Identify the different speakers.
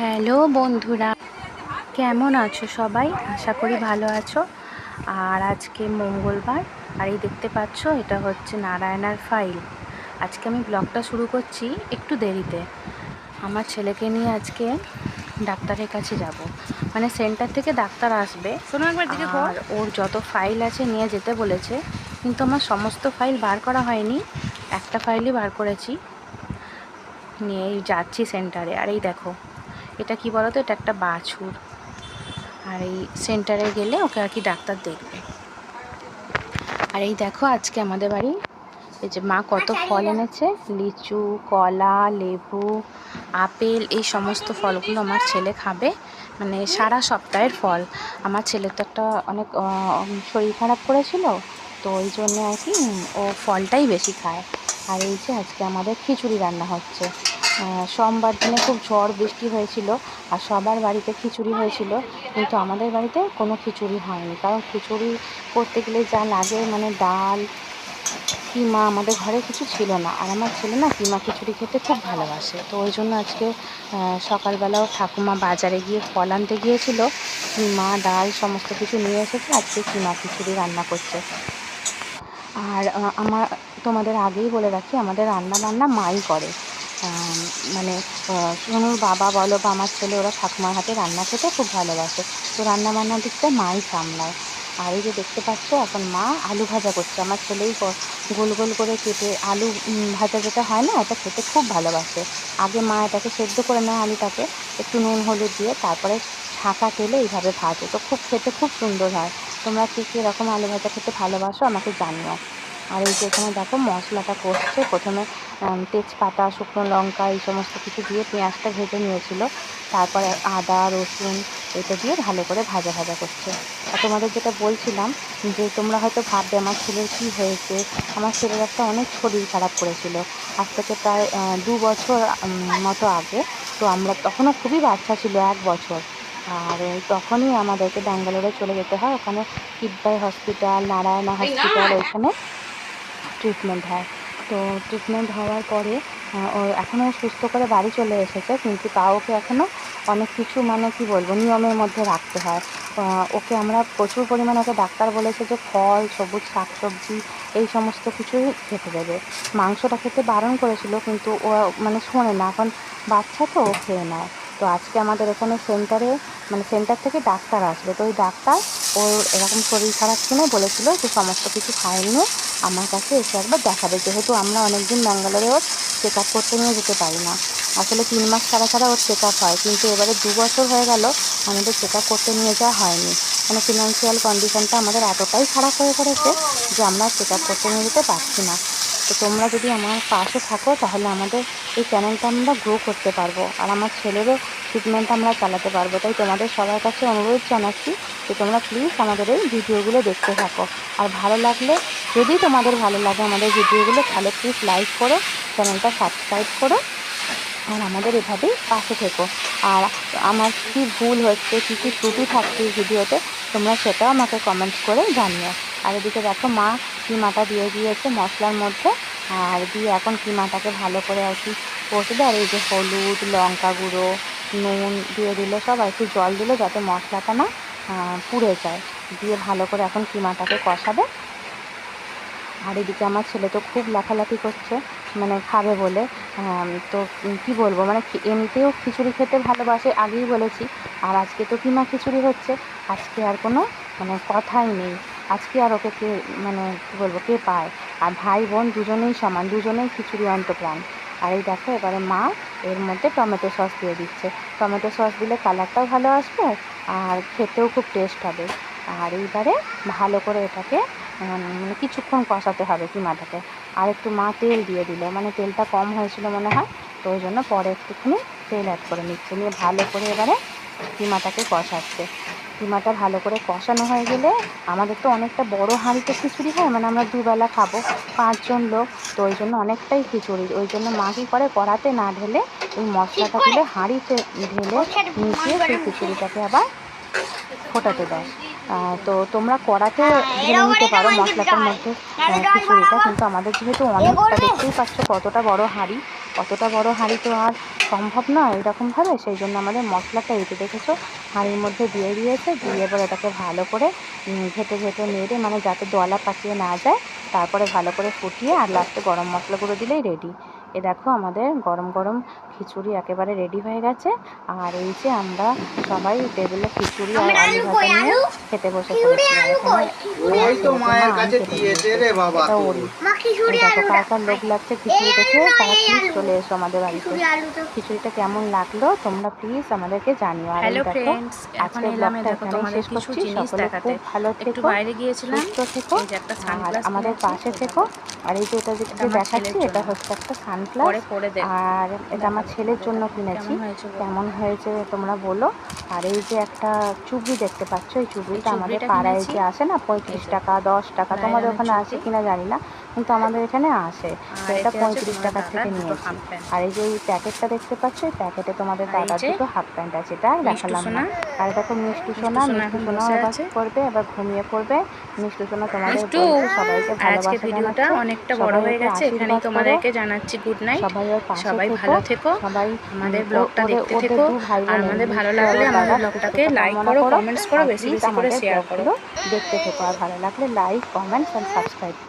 Speaker 1: Hello বন্ধুরা কেমন আছো সবাই? আশা করি ভালো আছো। আর আজকে মঙ্গলবার আর এই দেখতে পাচ্ছ এটা হচ্ছে নারায়ণার ফাইল আজকে আমি ব্লগটা শুরু করছি একটু দেরিতে। আমার ছেলেকে নিয়ে আজকে ডাক্তারের কাছে যাব। মানে সেন্টার থেকে ডাক্তার আসবে। আর ওর যত ফাইল আছে নিয়ে যেতে বলেছে কিন্তু আমার সমস্ত ফাইল বার করা হয়নি। একটা ফাইলই বার করেছি। নিয়ে যাচ্ছি সেন্টারে আর এই দেখো এটা কি বলো তো এটা একটা বাছুর। আর এই সেন্টারে গেলে ওকে আর কি ডাক্তার দেখবে। আর এই দেখো আজকে আমাদের বাড়ি। এই যে মা কত ফল এনেছে। লিচু কলা লেবু আপেল এই সমস্ত ফলগুলো আমার ছেলে খাবে। মানে সারা সপ্তাহের ফল। আমার ছেলের তো একটা অনেক শরীর খারাপ করেছিল। তো ওই জন্য আর কি ও ফলটাই বেশি খায়। আর এই যে আজকে আমাদের খিচুড়ি রান্না হচ্ছে। সোমবার দিনে খুব ঝড় বৃষ্টি হয়েছিল আর সবার বাড়িতে খিচুড়ি হয়েছিল, কিন্তু আমাদের বাড়িতে কোনো খিচুড়ি হয়নি। কারণ খিচুড়ি করতে গেলে যা লাগে মানে ডাল, কিমা, আমাদের ঘরে কিছু ছিল না। আর আমার ছেলে না কিমা খিচুড়ি খেতে খুব ভালোবাসে। তো ওই জন্য আজকে সকালবেলাও ঠাকুমা বাজারে গিয়ে ফল আনতে গিয়েছিল। কিমা, ডাল, সমস্ত কিছু নিয়ে এসেছে, আজকে কিমা খিচুড়ি রান্না করছে। আর আমার তোমাদের আগেই বলে রাখি, আমাদের রান্না বান্না মাই করে। মানে সোনুর বাবা বলো বা আমার ছেলে, ওরা ঠাকুমার হাতে রান্না খেতে খুব ভালোবাসে। তো রান্না বান্নার দিকটা মাই সামলায়। আর এই যে দেখতে পাচ্ছ, এখন মা আলু ভাজা করছে। আমার ছেলেই গোল গোল করে কেটে আলু ভাজা যেটা হয় না, এটা খেতে খুব ভালোবাসে। আগে মা এটাকে সেদ্ধ করে নেয় আলুটাকে, একটু নুন, হলুদ দিয়ে তারপরে ছাঁকা তেলে এইভাবে ভাজে। তো খুব খেতে খুব সুন্দর হয়। তোমরা কে কী রকম আলু ভাজা খেতে ভালোবাসো আমাকে জানিও। আর এই যে এখানে দেখো মশলাটা কষছে। প্রথমে তেজপাতা শুকনো লঙ্কা এই সমস্ত কিছু দিয়ে পেঁয়াজটা ভেজে নিয়েছিল। তারপরে আদা রসুন এটা দিয়ে ভালো করে ভাজা ভাজা করছে। আর তোমাদের যেটা বলছিলাম যে তোমরা হয়তো ভাববে আমার ছেলের কী হয়েছে? আমার ছেলের একটা অনেক শরীর খারাপ করেছিল। আজ থেকে প্রায় দু বছর মতো আগে। তো আমরা তখনও খুবই বাচ্চা ছিল এক বছর। আর তখনই আমাদেরকে ব্যাঙ্গালোরে চলে যেতে হয়। ওখানে কিডবাই হসপিটাল নারায়ণা হসপিটাল ওইখানে ট্রিটমেন্ট হয়। তো ট্রিটমেন্ট হওয়ার পরে ও এখনও সুস্থ করে বাড়ি চলে এসেছে, কিন্তু তাও ওকে এখনও অনেক কিছু মানে কি বলব, নিয়মের মধ্যে রাখতে হয়। ওকে আমরা প্রচুর পরিমাণে ওকে ডাক্তার বলেছে যে ফল, সবুজ শাকসবজি এই সমস্ত কিছুই খেতে দেবে। মাংসটা খেতে বারণ করেছিল, কিন্তু ও মানে শোনে না এখন বাচ্চা তো ও খেয়ে নেয়। তো আজকে আমাদের এখানে সেন্টারে মানে সেন্টার থেকে ডাক্তার আসবে। তো ওই ডাক্তার ওর এরকম শরীর খারাপ শুনে বলেছিল যে সমস্ত কিছু খাইয়ে আমার কাছে এসে একবার দেখাবে। যেহেতু আমরা অনেকদিন ব্যাঙ্গালোরে ওর চেক আপ করতে নিয়ে যেতে পারি না। আসলে তিন মাস ছাড়া ছাড়া ওর চেক আপ হয়। কিন্তু এবারে দু বছর হয়ে গেল আমাদের চেক আপ করতে নিয়ে যাওয়া হয়নি। মানে ফিনান্সিয়াল কন্ডিশনটা আমাদের এতটাই খারাপ হয়ে পড়েছে যে আমরা চেক আপ করতে নিয়ে যেতে পারছি না। তো তোমরা যদি আমার পাশে থাকো, তাহলে আমাদের এই চ্যানেলটা আমরা গ্রো করতে পারব। আর আমার ছেলেরও ট্রিটমেন্ট আমরা চালাতে পারব। তাই তোমাদের সবার কাছে অনুরোধ জানাচ্ছি যে তোমরা প্লিজ আমাদের এই ভিডিওগুলো দেখতে থাকো। আর ভালো লাগলে, যদি তোমাদের ভালো লাগে আমাদের ভিডিওগুলো তাহলে প্লিজ লাইক করো চ্যানেলটা সাবস্ক্রাইব করো, আর আমাদের এভাবেই পাশে থেকো। আর আমার কী ভুল হচ্ছে, কী কী ত্রুটি থাকছে ভিডিওতে তোমরা সেটাও আমাকে কমেন্টস করে জানিও। আর এদিকে দেখো মা কিমাটা দিয়ে দিয়েছে মশলার মধ্যে। আর দিয়ে এখন কিমাটাকে ভালো করে আর কি কষবে আর এই যে হলুদ, লঙ্কা গুঁড়ো, নুন দিয়ে দিলে সব আর একটু জল দিলে যাতে মশলাটা না পুড়ে যায়। দিয়ে ভালো করে এখন কিমাটাকে কষাবে। আর এদিকে আমার ছেলে তো খুব লাফালাফি করছে মানে খাবে বলে। তো কি বলব মানে এমনিতেও খিচুড়ি খেতে ভালোবাসে, আগেই বলেছি। আর আজকে তো কিমা খিচুড়ি হচ্ছে। আজকে আর কোনো মানে কথাই নেই। আজকে আর ওকে কে মানে কী বলব, কে পায়? আর ভাই বোন দুজনেই সমান, দুজনেই খিচুড়ি অন্তপ্রাণ। আর এই দেখো, এবারে মা এর মধ্যে টমেটো সস দিয়ে দিচ্ছে। টমেটো সস দিলে কালারটাও ভালো আসবে আর খেতেও খুব টেস্ট হবে। আর এইবারে ভালো করে এটাকে মানে কিছুক্ষণ কষাতে হবে কি কিমাটাকে। আর একটু মা তেল দিয়ে দিল মানে তেলটা কম হয়েছিল মনে হয়, তো ওই জন্য পরে একটুখানি তেল অ্যাড করে নিচ্ছে। নিয়ে ভালো করে এবারে কি কিমাটাকে কষাচ্ছে। কিমাটা ভালো করে কষানো হয়ে গেলে আমাদের তো অনেকটা বড় হাঁড়িতে খিচুড়ি হয় মানে আমরা দুবেলা খাব পাঁচজন লোক তো ওই জন্য অনেকটাই খিচুড়ি। ওই জন্য মা কী করে কড়াতে না ঢেলে ওই মশলাটা তুলে হাঁড়িতে ঢেলে মিশিয়ে সেই খিচুড়িটাকে আবার ফোটাতে দেয় তো তোমরা কড়াতে ঢেলে নিতে পারো মশলাটার মধ্যে। খিচুড়িটা কিন্তু আমাদের যেহেতু অনেকটা দেখতেই পাচ্ছ কতটা বড় হাঁড়ি। কতটা বড় হাঁড়ি তো আর সম্ভব না এরকমভাবে সেই জন্য আমাদের মশলাটা এই যে দেখেছ হাঁড়ির মধ্যে দিয়ে দিয়েছে দিয়ে এবার এটাকে ভালো করে ঘেটে ঘেটে নেড়ে মানে যাতে দলা পাকিয়ে না যায় তারপরে ভালো করে ফুটিয়ে আর লাস্টে গরম মশলা গুঁড়ো দিলেই রেডি এ দেখো আমাদের গরম গরম খিচুড়ি একেবারে রেডি হয়ে গেছে আর এই যে আমরা সবাই টেবিলে খিচুড়ি আর আলু ভাজা নিয়ে খেতে বসে পড়েছি।
Speaker 2: ওই তো মায়ের কাছে
Speaker 1: কেটে
Speaker 2: দিয়েছে
Speaker 1: দিয়েছে।
Speaker 2: রে বাবা।
Speaker 1: দেখো কার কার লোক লাগছে খিচুড়ি দেখে তারা প্লিজ চলে এসো আমাদের বাড়িতে।
Speaker 3: খিচুড়ি আলু তো
Speaker 1: খিচুড়িটা কেমন লাগল তোমরা প্লিজ আমাদেরকে জানিও। আর দেখো আজকের ব্লগটা
Speaker 4: দেখো
Speaker 1: শেষ করছি। সকলে খুব ভালো থেকো সুস্থ থেকো
Speaker 4: এই যে একটা
Speaker 1: আর আমাদের পাশে থেকো। আর এই যে এটা যে দেখাচ্ছি
Speaker 4: ছেলের
Speaker 1: এটা
Speaker 4: জন্য।
Speaker 1: হচ্ছে একটা সানগ্লাস।
Speaker 4: পরে পরে দেখ
Speaker 1: আর এটা আমার ছেলের জন্য কিনেছি।
Speaker 4: কেমন হয়েছে
Speaker 1: তোমরা বলো। আর এই যে একটা চুবড়ি দেখতে পাচ্ছ এই চুবড়িটা আমাদের পাড়ায় যে আসে না পঁয়ত্রিশ টাকা দশ টাকা তোমাদের ওখানে আসে
Speaker 4: চুবড়ি।
Speaker 1: কিনা জানি না। কিন্তু আমাদের এখানে আসে। তো এটা পঁয়ত্রিশ টাকা থেকে নিয়েছি। আর এই যে এই প্যাকেটটা দেখতে পাচ্ছ এই প্যাকেটে তোমাদের দাদার দুটো হাফ প্যান্ট আছে। এটা দেখালাম না। আর দেখো মিষ্টু সোনা মিষ্টু সোনা এবার করবে এবার ঘুমিয়ে পড়বে। মিষ্টু সোনা তোমাদের সবাইকে ভালোবাসা
Speaker 4: ভিডিওটা অনেকটা বড় হয়ে গেছে
Speaker 1: করো।
Speaker 4: তোমাদেরকে জানাচ্ছি গুড নাইট
Speaker 1: সবাই
Speaker 4: ভালো থেকো।
Speaker 1: সবাই
Speaker 4: আমাদের ব্লগটা দেখতে থেকো। আর আমাদের ভালো লাগলে আমাদের ব্লগটাকে লাইক করো কমেন্টস করো বেশি বেশি করে শেয়ার করো।
Speaker 1: দেখতে থেকো। আর ভালো লাগলে লাইক কমেন্টস আর সাবস্ক্রাইব করো।